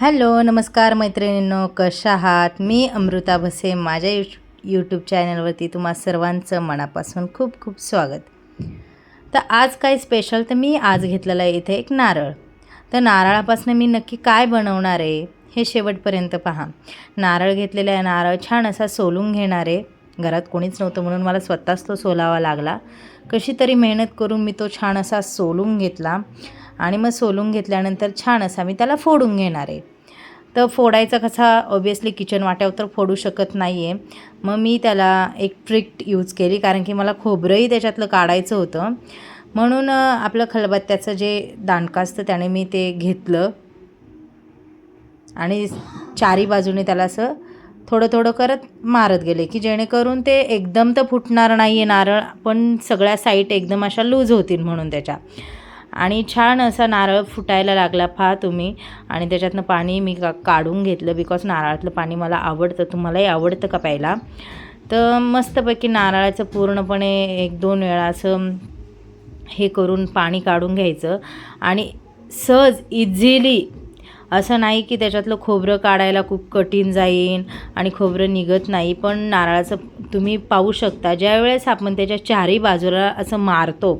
Hello नमस्कार मैत्रिणींनो कशा आहात? मी अमृता भसे माझ्या यू यूट्यूब चॅनलवरती तुम्हा सर्वांचं मनापासून खूप खूप स्वागत. तर आज काय स्पेशल तर मी आज घेतलेलं आहे इथे एक नारळ. तर नारळापासून मी नक्की काय बनवणार आहे हे शेवटपर्यंत पहा. नारळ घेतलेला आहे नारळ छान असा सोलून घेणार आहे. घरात कोणीच नव्हतं म्हणून मला स्वतःच तो सोलावा लागला. कशी तरी मेहनत करून मी तो छान असा सोलून घेतला. आणि मग सोलून घेतल्यानंतर छान असा मी त्याला फोडून घेणार आहे. तर फोडायचा कसा ऑब्वियसली किचन वाट्यावर तर फोडू शकत नाही आहे मग मी त्याला एक ट्रिक यूज केली कारण की मला खोबरंही त्याच्यातलं काढायचं होतं. म्हणून आपलं खलबत्त्याचं जे दांडकं असतं त्याने मी ते घेतलं. आणि चारी बाजूने त्याला असं थोडं थोडं करत मारत गेले की जेणेकरून ते एकदम तर फुटणार नाही आहे नारळ पण सगळ्या साईट एकदम अशा लूज होतील म्हणून त्याच्या. आणि छान असा नारळ फुटायला लागला पहा तुम्ही. आणि त्याच्यातनं पाणी मी का काढून घेतलं बिकॉज नारळातलं पाणी मला आवडतं. तुम्हालाही आवडतं का प्यायला? तर मस्तपैकी नारळाचं पूर्णपणे एक दोन वेळा असं हे करून पाणी काढून घ्यायचं. आणि सहज इझिली असं नाही की त्याच्यातलं खोबरं काढायला खूप कठीण जाईन आणि खोबरं निघत नाही पण नारळाचं तुम्ही पाहू शकता. ज्यावेळेस आपण त्याच्या चारही बाजूला असं मारतो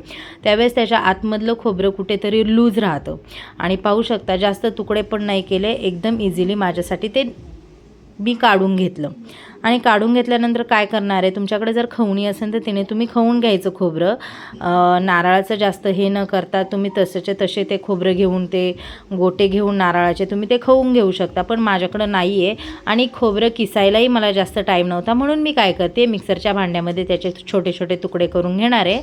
त्यावेळेस त्याच्या आतमधलं खोबरं कुठेतरी लूज राहतं. आणि पाहू शकता जास्त तुकडे पण नाही केले एकदम इझिली माझ्यासाठी ते मी काढून घेतलं. आणि काढून घेतल्यानंतर काय करणार आहे? तुमच्याकडे जर खवणी असेल तर तिने तुम्ही खवून घ्यायचं खोबरं. नारळाचं जास्त हे न करता तुम्ही तसेचे तसे ते खोबरं घेऊन ते गोटे घेऊन नारळाचे तुम्ही ते खवून घेऊ शकता. पण माझ्याकडं नाही आहे आणि खोबरं किसायलाही मला जास्त टाईम नव्हता. म्हणून मी काय करते? मिक्सरच्या भांड्यामध्ये त्याचे छोटे छोटे तुकडे करून घेणार आहे.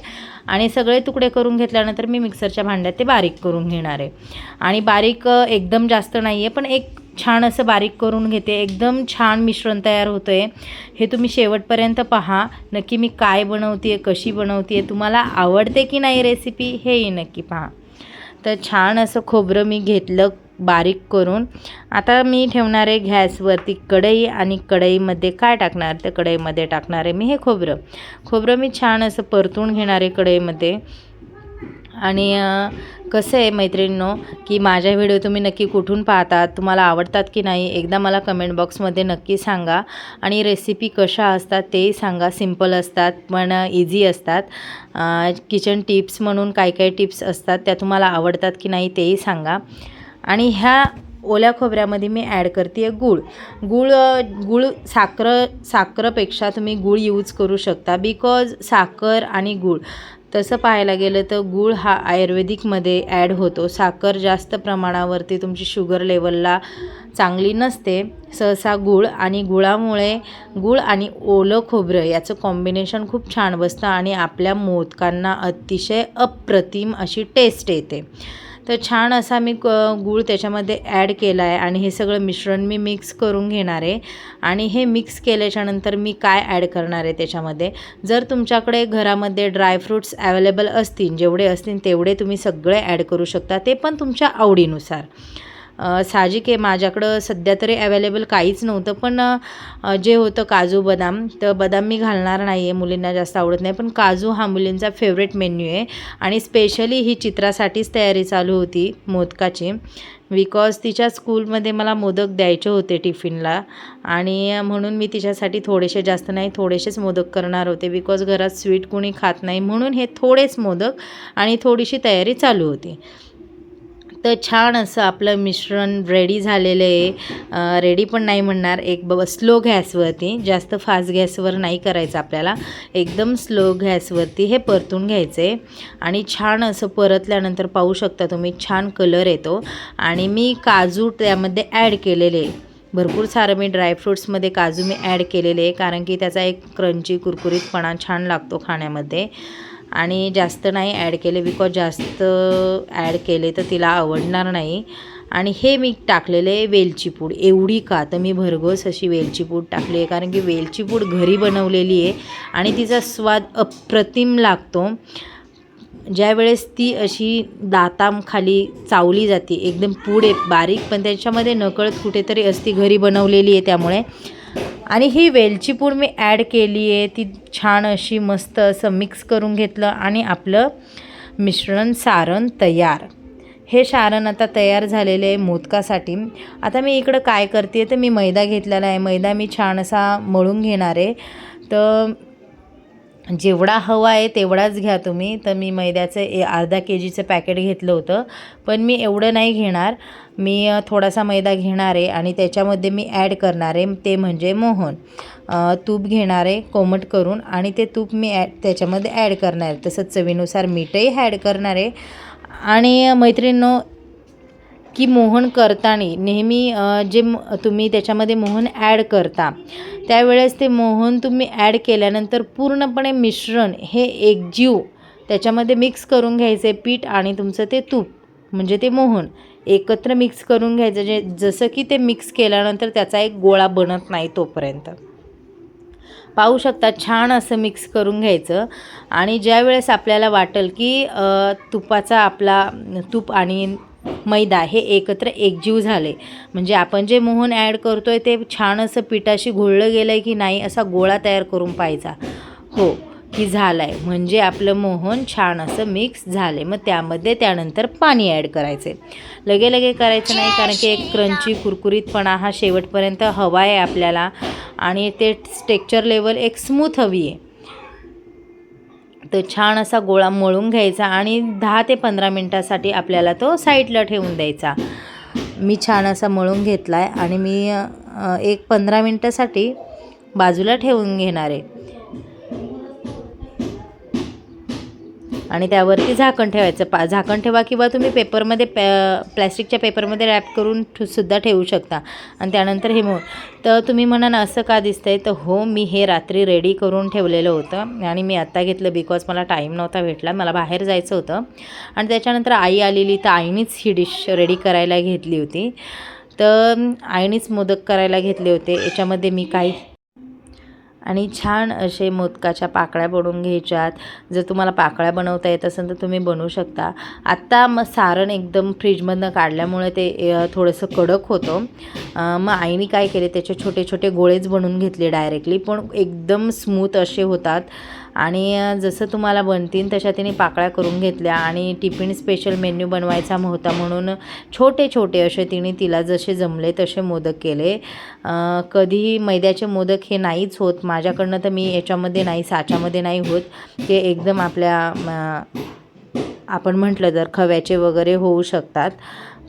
आणि सगळे तुकडे करून घेतल्यानंतर मी मिक्सरच्या भांड्यात ते बारीक करून घेणार आहे. आणि बारीक एकदम जास्त नाही आहे पण एक छान असं बारीक करून घेते. एकदम छान मिश्रण तयार होतं आहे हे तुम्ही शेवटपर्यंत पहा. नक्की मी काय बनवते आहे कशी बनवते आहे तुम्हाला आवडते की नाही रेसिपी हेही नक्की पहा. तर छान असं खोबरं मी घेतलं बारीक करून. आता मी ठेवणार आहे गॅसवरती कढई आणि कढईमध्ये काय टाकणार? तर कढईमध्ये टाकणार आहे मी हे खोबरं. खोबरं मी छान असं परतून घेणार आहे कढईमध्ये. आणि कसं आहे मैत्रिणींनो की माझ्या व्हिडिओ तुम्ही नक्की कुठून पाहतात तुम्हाला आवडतात की नाही एकदा मला कमेंट बॉक्समध्ये नक्की सांगा. आणि रेसिपी कशा असतात तेही सांगा सिंपल असतात पण इझी असतात. किचन टिप्स म्हणून काय काय टिप्स असतात त्या तुम्हाला आवडतात की नाही तेही सांगा. आणि ह्या ओल्या खोबऱ्यामध्ये मी ॲड करते आहे गूळ गूळ गूळ साखर साखरपेक्षा तुम्ही गूळ यूज करू शकता बिकॉज साखर आणि गूळ तसं पाहायला गेलं तर गूळ हा आयुर्वेदिकमध्ये ॲड होतो. साखर जास्त प्रमाणावरती तुमची शुगर लेवलला चांगली नसते. सहसा गूळ आणि गुळामुळे गूळ आणि ओलं खोबरं याचं कॉम्बिनेशन खूप छान बसतं आणि आपल्या मोदकांना अतिशय अप्रतिम अशी टेस्ट येते. तर छान असा मी क गूळ त्याच्यामध्ये ॲड केला आहे आणि हे सगळं मिश्रण मी मिक्स करून घेणार आहे. आणि हे मिक्स केल्याच्यानंतर मी काय ॲड करणार आहे त्याच्यामध्ये? जर तुमच्याकडे घरामध्ये ड्रायफ्रूट्स अवेलेबल असतील जेवढे असतील तेवढे तुम्ही सगळे ॲड करू शकता. ते पण तुमच्या आवडीनुसार. साहजिक आहे. माझ्याकडं सध्या तरी अवेलेबल काहीच नव्हतं. पण जे होतं काजू बदाम तर बदाम मी घालणार नाही आहे मुलींना जास्त आवडत नाही. पण काजू हा मुलींचा फेवरेट मेन्यू आहे. आणि स्पेशली ही चित्रासाठीच तयारी चालू होती मोदकाची. बिकॉज तिच्या स्कूलमध्ये मला मोदक द्यायचे होते टिफिनला. आणि म्हणून मी तिच्यासाठी थोडेसे जास्त नाही थोडेसेच मोदक करणार होते. बिकॉज घरात स्वीट कोणी खात नाही. म्हणून हे थोडेच मोदक आणि थोडीशी तयारी चालू होती. तर छान असं आपलं मिश्रण रेडी झालेलं आहे. रेडी पण नाही म्हणणार. एक ब स्लो गॅसवरती जास्त फास्ट गॅसवर नाही करायचं आपल्याला. एकदम स्लो गॅसवरती हे परतून घ्यायचं आहे आणि छान असं परतल्यानंतर पाहू शकता तुम्ही छान कलर येतो. आणि मी काजू त्यामध्ये ॲड केलेले भरपूर सारं मी ड्रायफ्रूट्समध्ये काजू मी ॲड केलेले आहे. कारण की त्याचा एक क्रंची कुरकुरीतपणा छान लागतो खाण्यामध्ये. आणि जास्त नाही ॲड केले बिकॉज जास्त ॲड केले तर तिला आवडणार नाही. आणि हे मी टाकलेले वेलची पूड. एवढी का तर मी भरघोस अशी वेलची पूड टाकली आहे. कारण की वेलची पूड घरी बनवलेली आहे आणि तिचा स्वाद अप्रतिम लागतो. ज्यावेळेस ती अशी दातामखाली चावली जाते एकदम पूड आहे बारीक पण त्याच्यामध्ये नकळत कुठेतरी असती घरी बनवलेली आहे त्यामुळे. आणि ही वेलची पूड मी ॲड केली आहे. ती छान अशी मस्त असं मिक्स करून घेतलं आणि आपलं मिश्रण सारण तयार. हे सारण आता तयार झालेले आहे मोदकासाठी. आता मी इकडं काय करते तर मी मैदा घेतलेला आहे. मैदा मी छान असा मळून घेणार आहे. तर जेवढा हवा आहे तेवढाच घ्या तुम्ही. तर मी मैद्याचं ए अर्धा के जीचं पॅकेट घेतलं होतं. पण मी एवढं नाही घेणार. मी थोडासा मैदा घेणार आहे आणि त्याच्यामध्ये मी ॲड करणार आहे ते म्हणजे मोहन. तूप घेणार आहे कोमट करून आणि ते तूप मी ॲड त्याच्यामध्ये ॲड करणार आहे. तसंच चवीनुसार मीठही ॲड करणार आहे. आणि मैत्रिणींनो की मोहन करताना. नेहमी जे तुम्ही त्याच्यामध्ये मोहन ॲड करता त्यावेळेस ते मोहन तुम्ही ॲड केल्यानंतर पूर्णपणे मिश्रण हे एकजीव त्याच्यामध्ये मिक्स करून घ्यायचे पीठ आणि तुमचं ते तूप म्हणजे ते मोहन एकत्र मिक्स करून घ्यायचं. जे जसं की ते मिक्स केल्यानंतर त्याचा एक गोळा बनत नाही तोपर्यंत. पाहू शकता छान असं मिक्स करून घ्यायचं. आणि ज्या वेळेस आपल्याला वाटेल की तुपाचा आपला तूप आणि मैदा हे एकत्र एकजीव झाले. म्हणजे आपण जे मोहन ॲड करतो आहे ते छान असं पिठाशी घोळलं गेलं आहे की नाही असा गोळा तयार करून पाहायचा. हो की झाला आहे म्हणजे आपलं मोहन छान असं मिक्स झाले. मग त्यामध्ये त्यानंतर पाणी ॲड करायचे. लगे लगे करायचं नाही कारण की एक क्रंची कुरकुरीतपणा हा शेवटपर्यंत हवा आहे आपल्याला. आणि ते टेक्स्चर लेवल एक स्मूथ हवी आहे. तर छान असा गोळा मळून घ्यायचा आणि दहा ते पंधरा मिनटासाठी आपल्याला तो साईडला ठेवून द्यायचा. मी छान असा मळून घेतला आहे आणि मी एक पंधरा मिनटासाठी बाजूला ठेवून घेणार आहे. आणि त्यावरती झाकण ठेवायचं. पा झाकण ठेवा किंवा तुम्ही पेपरमध्ये पॅ प्लॅस्टिकच्या पेपरमध्ये रॅप करून सुद्धा ठेवू शकता. आणि त्यानंतर हे मो तर तुम्ही म्हणाल असं का दिसतंय? तर हो मी हे रात्री रेडी करून ठेवलेलं होतं. आणि मी आत्ता घेतलं बिकॉज मला टाईम नव्हता भेटला. मला बाहेर जायचं होतं. आणि त्याच्यानंतर आई आलेली तर आईनीच ही डिश रेडी करायला घेतली होती. तर आईनीच मोदक करायला घेतले होते. याच्यामध्ये मी काही आणि छान असे मोदकाच्या पाकळ्या बनवून घ्यायच्यात. जर तुम्हाला पाकळ्या बनवता येत असेल तर तुम्ही बनवू शकता. आत्ता मग सारण एकदम फ्रीजमधनं काढल्यामुळे ते थोडंसं कडक होतं. मग आईने काय केले त्याचे छोटे छोटे गोळेच बनवून घेतले डायरेक्टली पण एकदम स्मूथ असे होतात. आणि जसं तुम्हाला बनतील तशा तिने पाकळ्या करून घेतल्या आणि टिफिन स्पेशल मेन्यू बनवायचा होता म्हणून छोटे छोटे असे तिने तिला जसे जमले तसे मोदक केले. कधीही मैद्याचे मोदक हे नाहीच होत. माझ्याकडनं तर मी याच्यामध्ये नाही साच्यामध्ये नाही होत. ते एकदम आपल्या आपण म्हटलं तर खव्याचे वगैरे होऊ शकतात.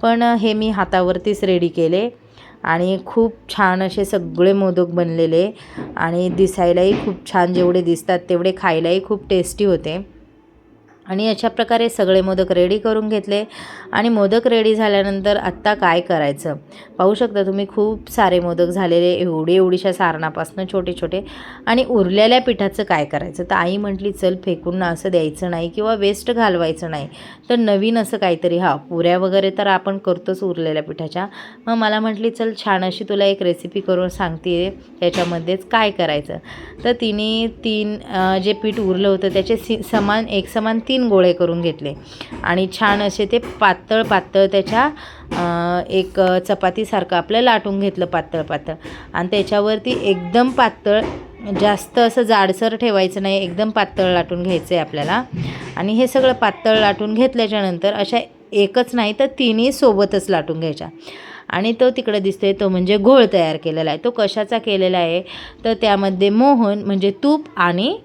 पण हे मी हातावरतीच रेडी केले. आणि खूप छान असे सगळे मोदक बनलेले आणि दिसायलाही खूप छान जेवढे दिसतात तेवढे खायलाही खूप टेस्टी होते. आणि अशा प्रकारे सगळे मोदक रेडी करून घेतले. आणि मोदक रेडी झाल्यानंतर आत्ता काय करायचं? पाहू शकता तुम्ही खूप सारे मोदक झालेले एवढे एवढीशा सारणापासून छोटे छोटे. आणि उरलेल्या पिठाचं काय करायचं? तर आई म्हटली चल फेकून ना असं द्यायचं नाही किंवा वेस्ट घालवायचं नाही. तर नवीन असं काहीतरी हा पुऱ्या वगैरे तर आपण करतोच उरलेल्या पिठाच्या. मग मला म्हटली चल छान अशी तुला एक रेसिपी करून सांगते त्याच्यामध्येच काय करायचं? तर तिने तीन जे पीठ उरलं होतं त्याचे सी समान एक समान तीन गोळे करून घेतले. आणि छान असे ते पातळ पातळ त्याच्या एक चपातीसारखं आपलं लाटून घेतलं पातळ पातळ. आणि त्याच्यावरती एकदम पातळ जास्त असं जाडसर ठेवायचं नाही एकदम पातळ लाटून घ्यायचं आहे आपल्याला. आणि हे सगळं पातळ लाटून घेतल्याच्यानंतर अशा एकच नाही तर तिन्ही सोबतच लाटून घ्यायच्या. आणि तो तिकडे दिसतोय तो म्हणजे घोळ तयार केलेला आहे. तो कशाचा केलेला आहे? तर त्यामध्ये मोहन म्हणजे तूप आणि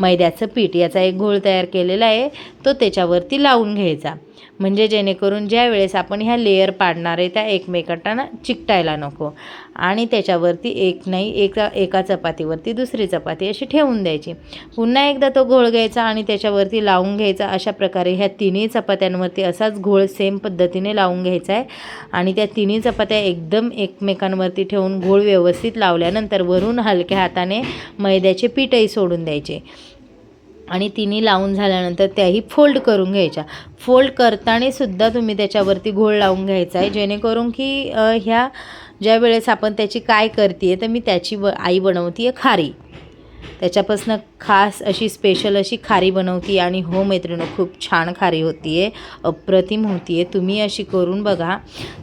मैद्याचं पीठ याचा एक घोळ तयार केलेला आहे. तो त्याच्यावरती लावून घ्यायचा. म्हणजे जेणेकरून ज्या वेळेस आपण ह्या लेअर पाडणार आहे त्या एकमेकांना चिकटायला नको. आणि त्याच्यावरती एक नाही एका एका चपातीवरती दुसरी चपाती अशी ठेवून द्यायची. पुन्हा एकदा तो घोळ घ्यायचा आणि त्याच्यावरती लावून घ्यायचा अशा प्रकारे ह्या तिन्ही चपात्यांवरती असाच घोळ सेम पद्धतीने लावून घ्यायचा आहे. आणि त्या तिन्ही चपात्या एकदम एकमेकांवरती ठेवून घोळ व्यवस्थित लावल्यानंतर वरून हलक्या हाताने मैद्याचे पीठही सोडून द्यायचे. आणि तिन्ही लावून झाल्यानंतर त्याही फोल्ड करून घ्यायच्या. फोल्ड करताना सुद्धा तुम्ही त्याच्यावरती घोळ लावून घ्यायचा आहे जेणेकरून की ह्या ज्या वेळेस आपण त्याची काय करते तर मी त्याची व आई बनवते आहे खारी. त्याच्यापासून खास अशी स्पेशल अशी खारी बनवती आणि हो मैत्रिणी खूप छान खारी होती आहे अप्रतिम होती आहे तुम्ही अशी करून बघा.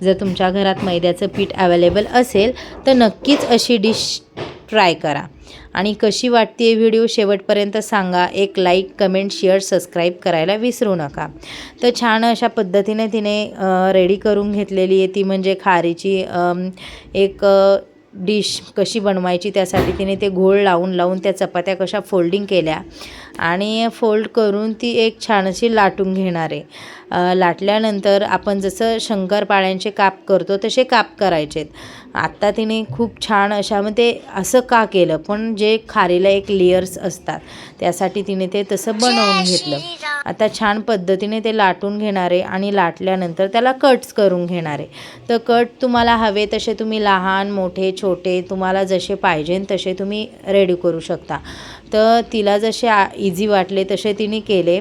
जर तुमच्या घरात मैद्याचं पीठ अवेलेबल असेल तर नक्कीच अशी डिश ट्राय करा. आणि कशी वाटते व्हिडिओ शेवटपर्यंत सांगा. एक लाईक कमेंट शेअर सबस्क्राईब करायला विसरू नका. तर छान अशा पद्धतीने तिने रेडी करून घेतलेली आहे. ती म्हणजे खारीची एक डिश कशी बनवायची त्यासाठी तिने ते घोळ लावून लावून त्या चपात्या कशा फोल्डिंग केल्या. आणि फोल्ड करून ती एक छान अशी लाटून घेणार आहे. लाटल्यानंतर आपण जसं शंकरपाळ्यांचे काप करतो तसे काप करायचेत. आत्ता तिने खूप छान अशा मग ते असं का केलं? पण जे खारीला एक लेयर्स असतात त्यासाठी तिने ते तसं बनवून घेतलं. आता छान पद्धतीने ते लाटून घेणार आहे आणि लाटल्यानंतर त्याला कट्स करून घेणार. तर कट तुम्हाला हवे तसे तुम्ही लहान मोठे छोटे तुम्हाला जसे पाहिजे तसे तुम्ही रेडी करू शकता. तर तिला जसे इझी वाटले तसे तिने केले.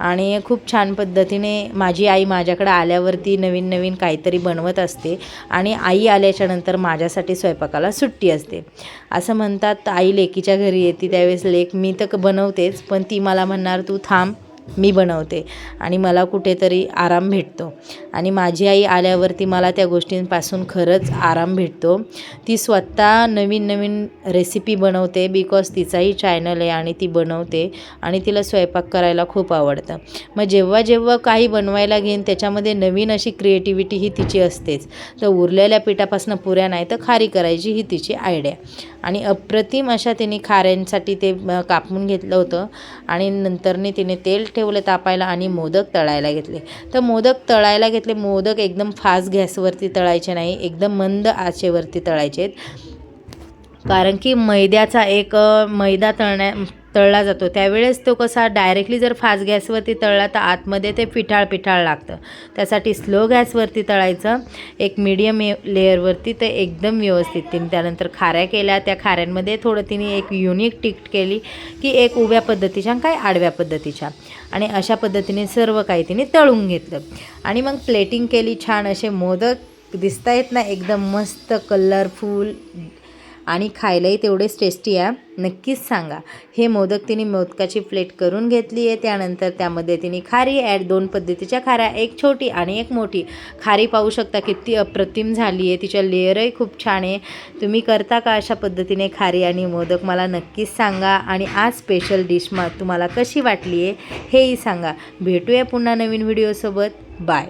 आणि खूप छान पद्धतीने माझी आई माझ्याकडे आल्यावरती नवीन नवीन काहीतरी बनवत असते आणि आई आल्याच्यानंतर माझ्यासाठी स्वयंपाकाला सुट्टी असते. असं म्हणतात आई लेकीच्या घरी येते त्यावेळेस लेक मी तर बनवतेच पण ती मला म्हणणार तू थांब मी बनवते आणि मला कुठेतरी आराम भेटतो. आणि माझी आई आल्यावरती मला त्या गोष्टींपासून खरंच आराम भेटतो. ती स्वतः नवीन नवीन रेसिपी बनवते बिकॉज तिचाही चॅनल आहे आणि ती बनवते आणि तिला स्वयंपाक करायला खूप आवडतं. मग जेव्हा जेव्हा काही बनवायला घेईन त्याच्यामध्ये नवीन अशी क्रिएटिव्हिटी ही तिची असतेच. तर उरलेल्या पिठापासून पुऱ्या नाही तर खारी करायची ही तिची आयडिया आणि अप्रतिम अशा तिने खाऱ्यांसाठी ते कापून घेतलं होतं. आणि नंतरने तिने तेल ठेवले तापायला आणि मोदक तळायला घेतले. तर मोदक तळायला घेतले. मोदक एकदम फास्ट गॅसवरती तळायचे नाही एकदम मंद आचेवरती तळायचे कारण की मैद्याचा एक मैदा तळण्या तळला जातो. त्यावेळेस तो कसा डायरेक्टली जर फास्ट गॅसवरती तळला तर आतमध्ये ते पिठाळ पिठाळ लागतं. त्यासाठी स्लो गॅसवरती तळायचं. एक मीडियम लेअरवरती ते एकदम व्यवस्थित तिने त्यानंतर खाऱ्या केल्या. त्या खाऱ्यांमध्ये थोडं तिने एक युनिक टिक केली की एक उभ्या पद्धतीच्या आणि काय आडव्या पद्धतीच्या. आणि अशा पद्धतीने सर्व काही तिने तळून घेतलं. आणि मग प्लेटिंग केली छान. असे मोदक दिसता येत ना एकदम मस्त कलरफुल आणि खायलाही तेवढेच टेस्टी आहे. नक्कीच सांगा. हे मोदक तिने मोदकाची प्लेट करून घेतली आहे. त्यानंतर त्यामध्ये तिने खारी ॲड दोन पद्धतीच्या खाऱ्या एक छोटी आणि एक मोठी. खारी पाहू शकता किती अप्रतिम झाली आहे. तिच्या लेअरही खूप छान आहे. तुम्ही करता का अशा पद्धतीने खारी आणि मोदक? मला नक्कीच सांगा. आणि आज स्पेशल डिश मग तुम्हाला कशी वाटली आहे हेही सांगा. भेटूया पुन्हा नवीन व्हिडिओसोबत बाय